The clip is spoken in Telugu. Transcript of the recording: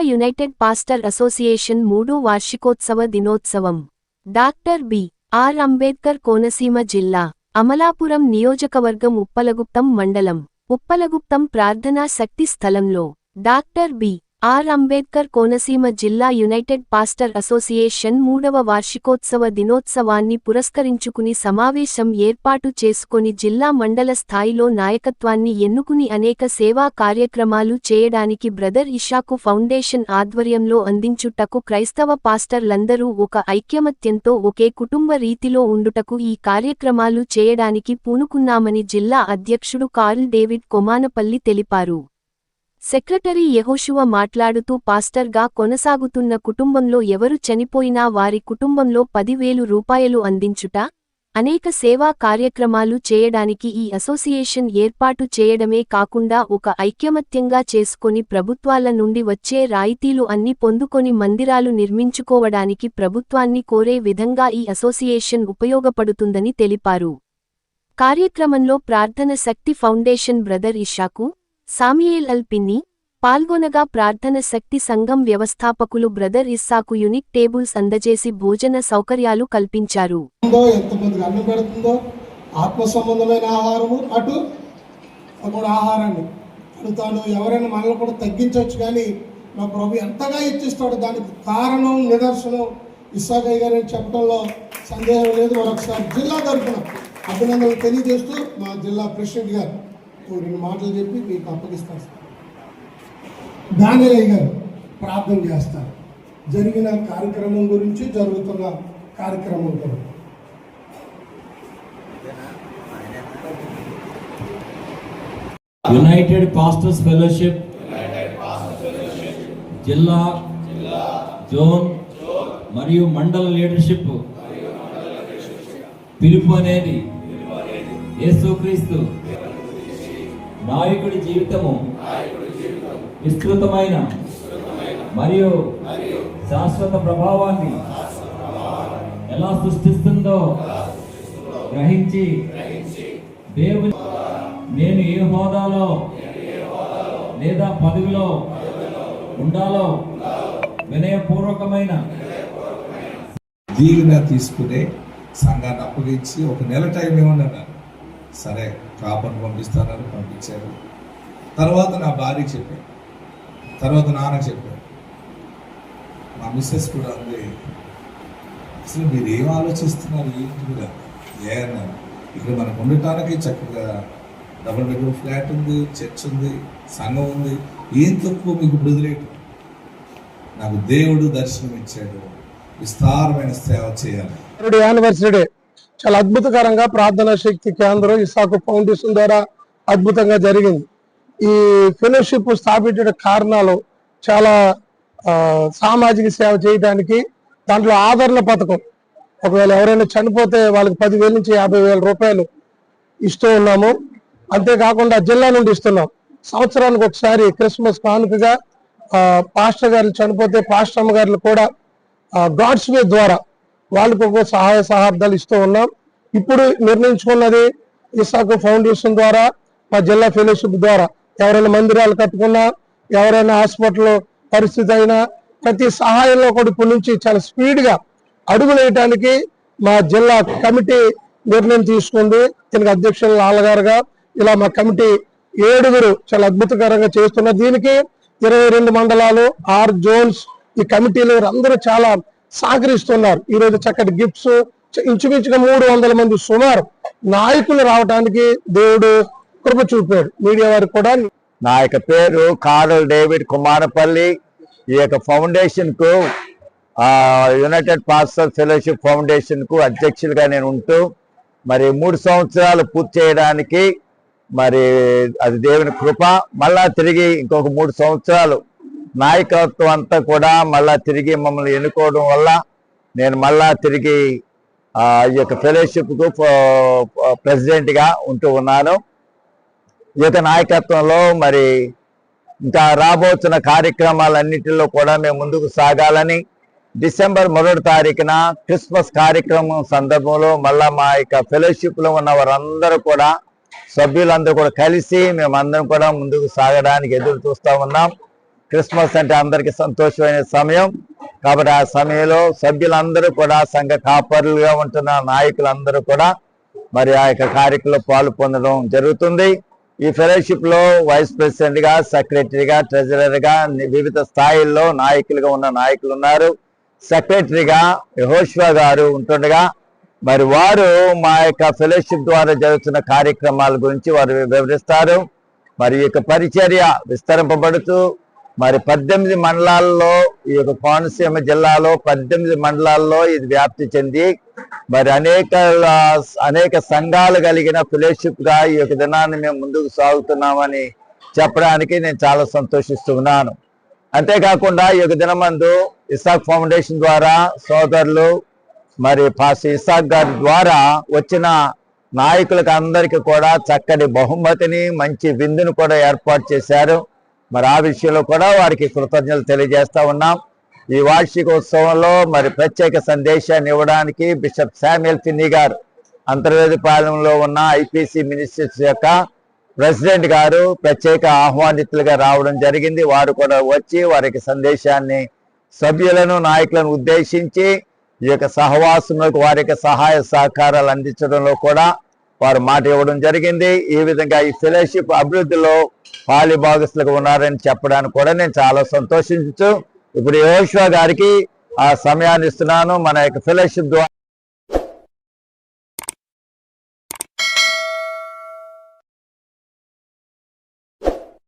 యునైటెడ్ పాస్టర్ అసోసియేషన్ మూడో వార్షికోత్సవ దినోత్సవం. Doctor B. R. Ambedkar Konaseema జిల్లా అమలాపురం నియోజకవర్గం ఉప్పలగుప్తం మండలం ఉప్పలగుప్తం ప్రార్థనా శక్తి స్థలంలో. Doctor B. R. Ambedkar Konaseema జిల్లా యునైటెడ్ పాస్టర్ అసోసియేషన్ మూడవ వార్షికోత్సవ దినోత్సవాన్ని పురస్కరించుకుని సమావేశం ఏర్పాటు చేసుకొని జిల్లా మండల స్థాయిలో నాయకత్వాన్ని ఎన్నుకుని అనేక సేవా కార్యక్రమాలు చేయడానికి బ్రదర్ ఇషాకు ఫౌండేషన్ ఆధ్వర్యంలో అందించుటకు క్రైస్తవ పాస్టర్లందరూ ఒక ఐక్యమత్యంతో ఒకే కుటుంబ రీతిలో ఉండుటకు ఈ కార్యక్రమాలు చేయడానికి పూనుకున్నామని జిల్లా అధ్యక్షుడు కార్ల్ డేవిడ్ కొమానపల్లి తెలిపారు. సెక్రటరీ యెహోషువ మాట్లాడుతూ పాస్టర్గా కొనసాగుతున్న కుటుంబంలో ఎవరు చనిపోయినా వారి కుటుంబంలో పదివేలు రూపాయలు అందించుట అనేక సేవా కార్యక్రమాలు చేయడానికి ఈ అసోసియేషన్ ఏర్పాటు చేయడమే కాకుండా ఒక ఐక్యమత్యంగా చేసుకొని ప్రభుత్వాల నుండి వచ్చే రాయితీలు అన్ని పొందుకొని మందిరాలు నిర్మించుకోవడానికి ప్రభుత్వాన్ని కోరే విధంగా ఈ అసోసియేషన్ ఉపయోగపడుతుందని తెలిపారు. కార్యక్రమంలో ప్రార్థన శక్తి ఫౌండేషన్ బ్రదర్ ఇషాకు సామియేల్ అల్పిన్ని పాల్గొనగా ప్రార్థన శక్తి సంఘం వ్యవస్థాపకులు బ్రదర్ ఇస్సాకు యునిక్ టేబుల్స్ అందజేసి భోజన సౌకర్యాలు కల్పించారు. ఆత్మ సంబంధమైన ఆహారము అటు కూడా ఆహారాన్ని. అటు తాను ఎవరైనా మనల్ని కూడా తగ్గించవచ్చు కానీ మా ప్రభు ఎంతగా ఇచ్చిస్తాడు దానికి కారణం నిదర్శనం ఇస్సాకయ్య గారు చెప్పడంలో సందేహం లేదు. మరొకసారి జిల్లా తరఫున అభినందనలు తెలియజేస్తూ మా జిల్లా ప్రెసిడెంట్ గారు రెండు మాటలు చెప్పి మీకు అప్పగిస్తాను సార్ దానిలయ్య గారు ప్రార్థన చేస్తారు. జరిగిన కార్యక్రమం గురించి జరుగుతున్న కార్యక్రమం గురించి యునైటెడ్ పాస్టర్స్ ఫెలోషిప్ జిల్లా జోన్ మరియు మండల లీడర్షిప్. పిలుపు అనేది యేసుక్రీస్తు. నాయకుడి జీవితము విస్తృతమైన మరియు శాశ్వత ప్రభావాన్ని ఎలా సృష్టిస్తుందో గ్రహించి దేవుని నేను ఏ హోదాలో లేదా పదవిలో ఉండాలో వినయపూర్వకమైన దీవెన తీసుకునే సంఘాన్ని అప్పగించి ఒక నెల టైం ఇవ్వండి అన్నారు సరే కాపర్ని పంపిస్తానని పంపించారు. తర్వాత నా భార్యకి చెప్పాను. తర్వాత నాన్నకి చెప్పాను. మా మిస్సెస్ కూడా ఉంది అసలు మీరు ఏం ఆలోచిస్తున్నారు? ఏంటి కూడా? ఏ అన్నారు ఇక్కడ మనకు ఉండటానికి చక్కగా డబుల్ బెడ్రూమ్ ఫ్లాట్ ఉంది చర్చ్ ఉంది సంఘం ఉంది ఏం తక్కువ మీకు వదిలేయటం? నాకు దేవుడు దర్శనం ఇచ్చాడు విస్తారమైన సేవ చేయాలి. Anniversary day. చాలా అద్భుతకరంగా ప్రార్థనా శక్తి కేంద్రం ఇసాకు ఫౌండేషన్ ద్వారా అద్భుతంగా జరిగింది. ఈ ఫెలోషిప్ స్థాపించడం కారణాలు చాలా సామాజిక సేవ చేయడానికి దాంట్లో ఆదరణ పథకం. ఒకవేళ ఎవరైనా చనిపోతే వాళ్ళకి పదివేల నుంచి యాభై వేల రూపాయలు ఇస్తూ ఉన్నాము. అంతేకాకుండా జిల్లా నుండి ఇస్తున్నాం. సంవత్సరానికి ఒకసారి క్రిస్మస్ కానుకగా పాస్టర్ గారు చనిపోతే పాస్టర్ అమ్మ గారు కూడా గాడ్స్ వే ద్వారా వాళ్ళకు ఒక సహాయ సహార్థాలు ఇస్తూ ఉన్నాం. ఇప్పుడు నిర్ణయించుకున్నది ఇసాకు ఫౌండేషన్ ద్వారా మా జిల్లా ఫెలోషిప్ ద్వారా ఎవరైనా మందిరాలు కట్టుకున్నా ఎవరైనా హాస్పిటల్ పరిస్థితి అయినా ప్రతి సహాయంలో కూడా ఇప్పటి నుంచి చాలా స్పీడ్గా అడుగులేయటానికి మా జిల్లా కమిటీ నిర్ణయం తీసుకుంది. దీనికి అధ్యక్షులు లాలగారుగా ఇలా మా కమిటీ ఏడుగురు చాలా అద్భుతకరంగా చేస్తున్నారు. దీనికి ఇరవై రెండు మండలాలు ఆరు జోన్స్ ఈ కమిటీలు అందరూ చాలా సహకరిస్తున్నారు ఈ రోజు చక్కటి గిఫ్ట్స్ ఇంచుమించుగా మూడు వందల మంది సుమారు నాయకులు రావడానికి దేవుడు కృప చూపాడు. మీడియా వారికి కూడా నా యొక్క పేరు కార్ల్ డేవిడ్ కుమారపల్లి. ఈ యొక్క ఫౌండేషన్కు యునైటెడ్ పాస్టర్ ఫెలోషిప్ ఫౌండేషన్కు అధ్యక్షులుగా నేను ఉంటూ మరి మూడు సంవత్సరాలు పూర్తి చేయడానికి మరి అది దేవుని కృప. మళ్ళా తిరిగి ఇంకొక మూడు సంవత్సరాలు నాయకత్వం అంతా కూడా మళ్ళా తిరిగి మమ్మల్ని ఎన్నుకోవడం వల్ల నేను మళ్ళా తిరిగి ఈ యొక్క ఫెలోషిప్కు ప్రెసిడెంట్గా ఉంటూ ఉన్నాను. ఈ యొక్క నాయకత్వంలో మరి ఇంకా రాబోతున్న కార్యక్రమాలన్నిటిలో కూడా మేము ముందుకు సాగాలని డిసెంబర్ మొదటి తారీఖున క్రిస్మస్ కార్యక్రమం సందర్భంలో మళ్ళా మా యొక్క ఫెలోషిప్లో ఉన్న వారందరూ కూడా సభ్యులందరూ కూడా కలిసి మేమందరం కూడా ముందుకు సాగడానికి ఎదురు చూస్తూ ఉన్నాం. క్రిస్మస్ అంటే అందరికి సంతోషమైన సమయం. కాబట్టి ఆ సమయంలో సభ్యులందరూ కూడా సంఘ కాపరులుగా ఉంటున్న నాయకులందరూ కూడా మరి ఆ యొక్క కార్యక్రమంలో పాలు పొందడం జరుగుతుంది. ఈ ఫెలోషిప్లో వైస్ ప్రెసిడెంట్గా సెక్రటరీగా ట్రెజరర్గా వివిధ స్థాయిల్లో నాయకులుగా ఉన్న నాయకులు ఉన్నారు. సెక్రటరీగా యహోష్వా గారు ఉంటుండగా మరి వారు మా యొక్క ఫెలోషిప్ ద్వారా జరుగుతున్న కార్యక్రమాల గురించి వారు వివరిస్తారు. మరి ఈ యొక్క పరిచర్య విస్తరింపబడుతూ మరి పద్దెనిమిది మండలాల్లో ఈ యొక్క కోనసీమ జిల్లాలో పద్దెనిమిది మండలాల్లో ఇది వ్యాప్తి చెంది మరి అనేక అనేక సంఘాలు కలిగిన ఫెలోషిప్గా ఈ యొక్క దినాన్ని మేము ముందుకు సాగుతున్నామని చెప్పడానికి నేను చాలా సంతోషిస్తున్నాను అంతేకాకుండా ఈ యొక్క దినమందు ఇసాక్ ఫౌండేషన్ ద్వారా సోదరులు మరి పాస్ ఇసాక్ గారి ద్వారా వచ్చిన నాయకులకు అందరికీ కూడా చక్కటి బహుమతిని మంచి విందును కూడా ఏర్పాటు చేశారు. మరి ఆ విషయంలో కూడా వారికి కృతజ్ఞతలు తెలియజేస్తా ఉన్నాం. ఈ వార్షికోత్సవంలో మరి ప్రత్యేక సందేశాన్ని ఇవ్వడానికి బిషప్ శామ్యుల్ ఫిన్నీ గారు అంతర్వేదిపాలెంలో ఉన్న ఐపీసీ మినిస్ట్రీస్ యొక్క ప్రెసిడెంట్ గారు ప్రత్యేక ఆహ్వానితులుగా రావడం జరిగింది. వారు కూడా వచ్చి వారికి సందేశాన్ని సభ్యులను నాయకులను ఉద్దేశించి ఈ యొక్క సహవాసములకు వారి యొక్క సహాయ సహకారాలు అందించడంలో కూడా వారు మాట ఇవ్వడం జరిగింది. ఈ విధంగా ఈ ఫెలోషిప్ అభివృద్ధిలో పాలిభాగస్తులకు ఉన్నారని చెప్పడానికి కూడా నేను చాలా సంతోషించు ఇప్పుడు యోశ్వా గారికి ఆ సమయాన్ని ఇస్తున్నాను. మన యొక్క ఫెలోషిప్ ద్వారా